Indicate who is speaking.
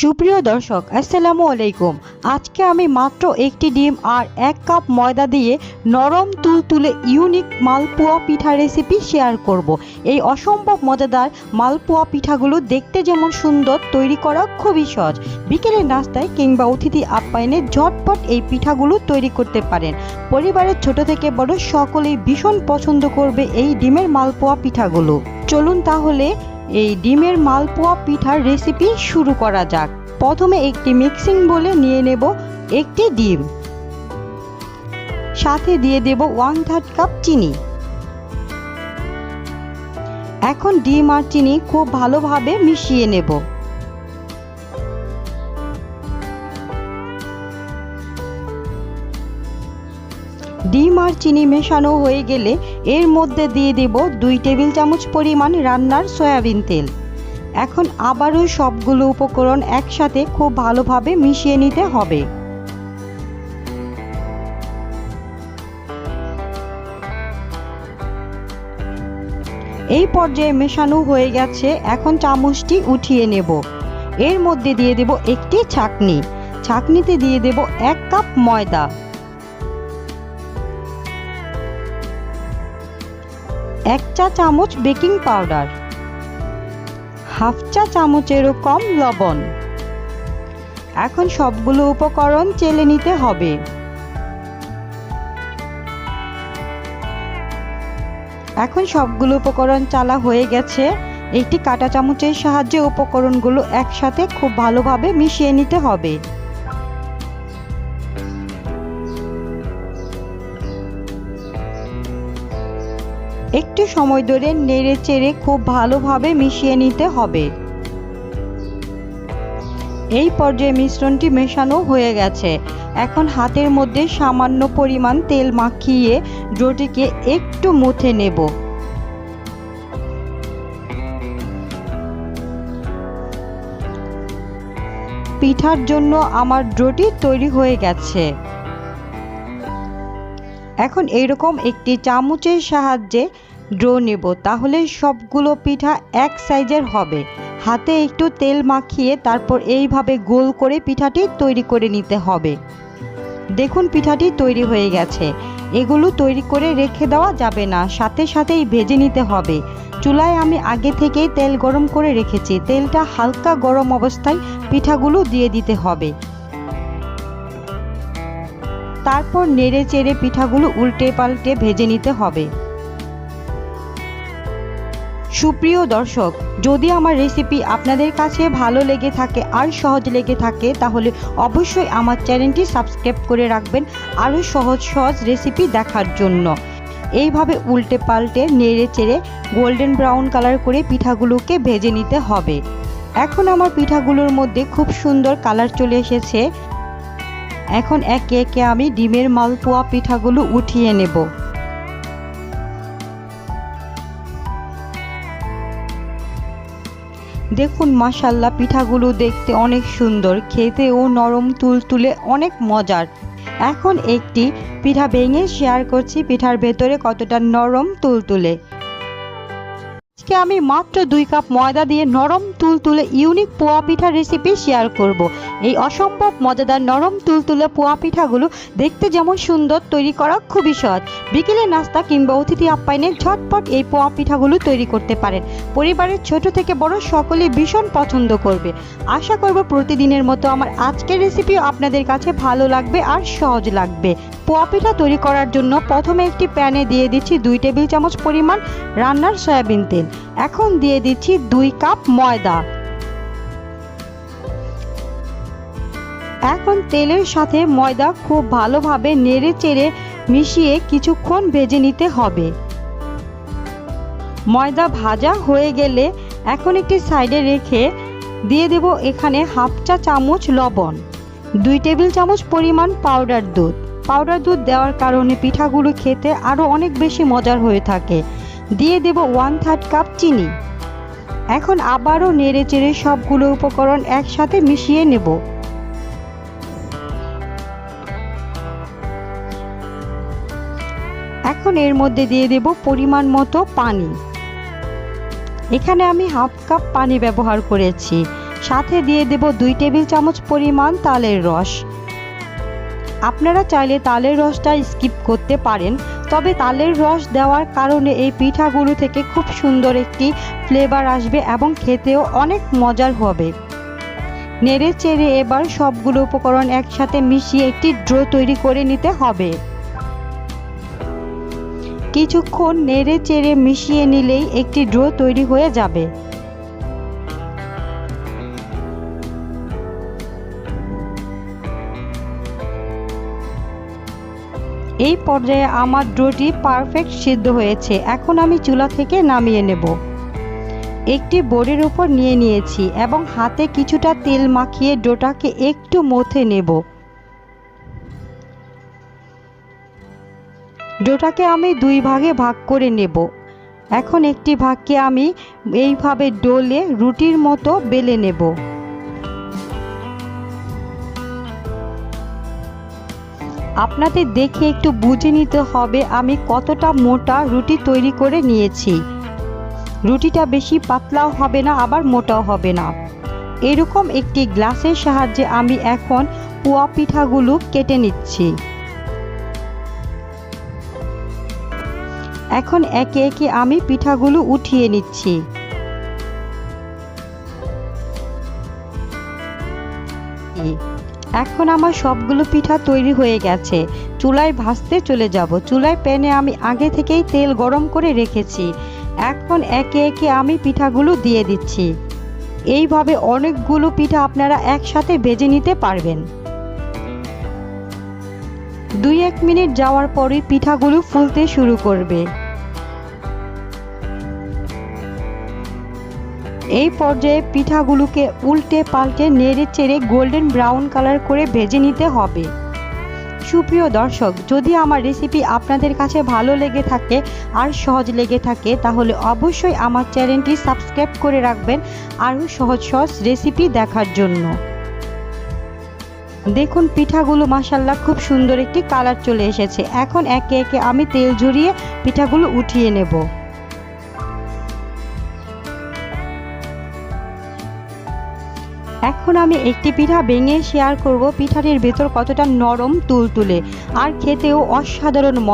Speaker 1: সুপ্রিয় দর্শক, আসসালামু আলাইকুম। আজকে আমি মাত্র একটি ডিম আর এক কাপ ময়দা দিয়ে নরম তুলতুলে ইউনিক মালপোয়া পিঠা রেসিপি শেয়ার করব। এই অসম্ভব মজাদার মালপোয়া পিঠাগুলো দেখতে যেমন সুন্দর, তৈরি করা খুবই সহজ। বিকেলের নাস্তায় কিংবা অতিথি আপ্যায়নে ঝটপট এই পিঠাগুলো তৈরি করতে পারেন। পরিবারের ছোট থেকে বড় সকলেই ভীষণ পছন্দ করবে এই ডিমের মালপোয়া পিঠাগুলো। চলুন তাহলে এই ডিমের মালপোয়া পিঠার রেসিপি শুরু করা যাক। প্রথমে একটি মিক্সিং বলে নিয়ে নেব একটি ডিম। সাথে দিয়ে দেব ওয়ান থার্ড কাপ চিনি। এখন ডিম আর চিনি খুব ভালোভাবে মিশিয়ে নেব। ডিম আর চিনি মেশানো হয়ে গেলে এর মধ্যে দিয়ে দেব দুই টেবিল চামচ পরিমাণ রান্নার সয়াবিন তেল। এখন আবারও সবগুলো উপকরণ একসাথে খুব ভালোভাবে মিশিয়ে নিতে হবে। এই পর্যায়ে মেশানো হয়ে গেছে, এখন চামচটি উঠিয়ে নেব। এর মধ্যে দিয়ে দেব একটি ছাকনি। ছাকনিতে দিয়ে দেব এক কাপ ময়দা। এক চা চামচ বেকিং পাউডার, হাফ চা চামচেরও কম লবণ। এখন সবগুলো উপকরণ চেলে নিতে হবে। এখন সবগুলো উপকরণ চালা হয়ে গেছে। একটি কাঁটা চামচের সাহায্যে উপকরণগুলো একসাথে খুব ভালোভাবে মিশিয়ে নিতে হবে। একটু সময় ধরে নেড়ে চেড়ে খুব ভালোভাবে মিশিয়ে নিতে হবে। এই পর্যায়ে মিশ্রণটি মেশানো হয়ে গেছে। এখন হাতের মধ্যে সামান্য পরিমাণ তেল মাখিয়ে ডোটিকে একটু মুথে নেব। পিঠার জন্য আমার ডোটি তৈরি হয়ে গেছে। এখন এরকম একটি চামচের সাহায্যে ড্রো নেব, তাহলে সবগুলো পিঠা এক সাইজের হবে। হাতে একটু তেল মাখিয়ে তারপর এইভাবে গোল করে পিঠাটি তৈরি করে নিতে হবে। দেখুন পিঠাটি তৈরি হয়ে গেছে। এগুলো তৈরি করে রেখে দেওয়া যাবে না, সাথে সাথেই ভেজে নিতে হবে। চুলায় আমি আগে থেকেই তেল গরম করে রেখেছি। তেলটা হালকা গরম অবস্থায় পিঠাগুলো দিয়ে দিতে হবে। তারপর নেড়ে চেড়ে পিঠাগুলো উল্টে পাল্টে ভেজে নিতে হবে। সুপ্রিয় দর্শক, যদি আমার রেসিপি আপনাদের কাছে ভালো লেগে থাকে আর সহজ লেগে থাকে, তাহলে অবশ্যই আমার চ্যানেলটি সাবস্ক্রাইব করে রাখবেন আরও সহজ সহজ রেসিপি দেখার জন্য। এইভাবে উল্টে পাল্টে, নেড়ে চেড়ে গোল্ডেন ব্রাউন কালার করে পিঠাগুলোকে ভেজে নিতে হবে। এখন আমার পিঠাগুলোর মধ্যে খুব সুন্দর কালার চলে এসেছে। এখন একে একে আমি ডিমের মালপোয়া পিঠাগুলো উঠিয়ে নেব। দেখুন মাসাল্লা পিঠাগুলো দেখতে অনেক সুন্দর খেতে ও নরম, তুলতুলে, অনেক মজার। এখন একটি পিঠা ভেঙে শেয়ার করছি, পিঠার ভেতরে কতটা নরম, তুলতুলে। আজকে আমি মাত্র দুই কাপ ময়দা দিয়ে নরম তুলতুলে ইউনিক পোয়া পিঠা রেসিপি শেয়ার করব। এই অসম্ভব মজাদার নরম তুলতুলে পোয়া পিঠাগুলো দেখতে যেমন সুন্দর, তৈরি করা খুবই সহজ। বিকেলে নাস্তা কিংবা অতিথি আপ্যায়নে ঝটপট এই পোয়া পিঠাগুলো তৈরি করতে পারেন। পরিবারের ছোট থেকে বড় সকলে ভীষণ পছন্দ করবে। আশা করব প্রতিদিনের মতো আমার আজকের রেসিপিও আপনাদের কাছে ভালো লাগবে আর সহজ লাগবে। পোয়া পিঠা তৈরি করার জন্য প্রথমে একটি প্যানে দিয়ে দিচ্ছি দুই টেবিল চামচ পরিমাণ রান্নার সয়াবিন তেল। এখন দিয়ে দিচ্ছি দুই কাপ ময়দা। এখন তেলের সাথে ময়দা খুব ভালোভাবে নেড়ে চেড়ে মিশিয়ে কিছুক্ষণ ভেজে নিতে হবে। ময়দা ভাজা হয়ে গেলে এখন একটি সাইডে রেখে দিয়ে দেব এখানে হাফ চা চামচ লবণ, দুই টেবিল চামচ পরিমাণ পাউডার দুধ। পাউডার দুধ দেওয়ার কারণে পিঠাগুলো খেতে আরও অনেক বেশি মজার হয়ে থাকে। দিয়ে দেব ওয়ান থার্ড কাপ চিনি। এখন আবারও নেড়ে চেড়ে সবগুলো উপকরণ একসাথে মিশিয়ে নেব। এখন এর মধ্যে দিয়ে দেব পরিমাণ মতো পানি। এখানে আমি হাফ কাপ পানি ব্যবহার করেছি। সাথে দিয়ে দেব দুই টেবিল চামচ পরিমাণ তালের রস। আপনারা চাইলে তালের রসটা স্কিপ করতে পারেন। তবে তালের রস দেওয়ার কারণে এই পিঠাগুলো থেকে খুব সুন্দর একটি ফ্লেভার আসবে এবং খেতেও অনেক মজার হবে। নেড়ে চেড়ে এবার সবগুলো উপকরণ একসাথে মিশিয়ে একটি ড্রো তৈরি করে নিতে হবে। কিছুক্ষণ নেড়ে চেড়ে মিশিয়ে নিলেই একটি ড্রো তৈরি হয়ে যাবে। এই পর্যায়ে আমার ডোটি পারফেক্ট সিদ্ধ হয়েছে। এখন আমি চুলা থেকে নামিয়ে নেব। একটি বোর্ডের উপর নিয়ে নিয়েছি এবং হাতে কিছুটা তেল মাখিয়ে ডোটাকে একটু মথে নেব। ডোটাকে আমি দুই ভাগে ভাগ করে নেব। এখন একটি ভাগকে আমি এইভাবে ডোলে রুটির মতো বেলে নেব। আপনাদের দেখে একটু বুঝে নিতে হবে আমি কতটা মোটা রুটি তৈরি করে নিয়েছি। রুটিটা বেশি পাতলাও হবে না, আবার মোটাও হবে না। এরকম একটি গ্লাসের সাহায্যে আমি এখন পোয়া পিঠাগুলো কেটে নিচ্ছি। এখন একে একে আমি পিঠাগুলো উঠিয়ে নিচ্ছি। এখন আমার সবগুলো পিঠা তৈরি হয়ে গেছে। চুলায় ভাজতে চলে যাব। চুলায় প্যানে আমি আগে থেকেই তেল গরম করে রেখেছি। এখন একে একে আমি পিঠাগুলো দিয়ে দিচ্ছি। এইভাবে অনেকগুলো পিঠা আপনারা একসাথে ভেজে নিতে পারবেন। দুই এক মিনিট যাওয়ার পরই পিঠাগুলো ফুলতে শুরু করবে। এই পর্যায়ে পিঠাগুলোকে উল্টে পাল্টে নেড়ে চেড়ে গোল্ডেন ব্রাউন কালার করে ভেজে নিতে হবে। সুপ্রিয় দর্শক, যদি আমার রেসিপি আপনাদের কাছে ভালো লেগে থাকে আর সহজ লেগে থাকে, তাহলে অবশ্যই আমার চ্যানেলটি সাবস্ক্রাইব করে রাখবেন আরও সহজ সহজ রেসিপি দেখার জন্য। দেখুন, পিঠাগুলো মাসাল্লাহ খুব সুন্দর একটি কালার চলে এসেছে। এখন একে একে আমি তেল ঝরিয়ে পিঠাগুলো উঠিয়ে নেব। এখন আমি একটি পিঠা ভেঙে শেয়ার করব। পিঠাটির ভেতর কতটা নরম, তুলতুলে। আর খেতেও অসাধারণ মজা।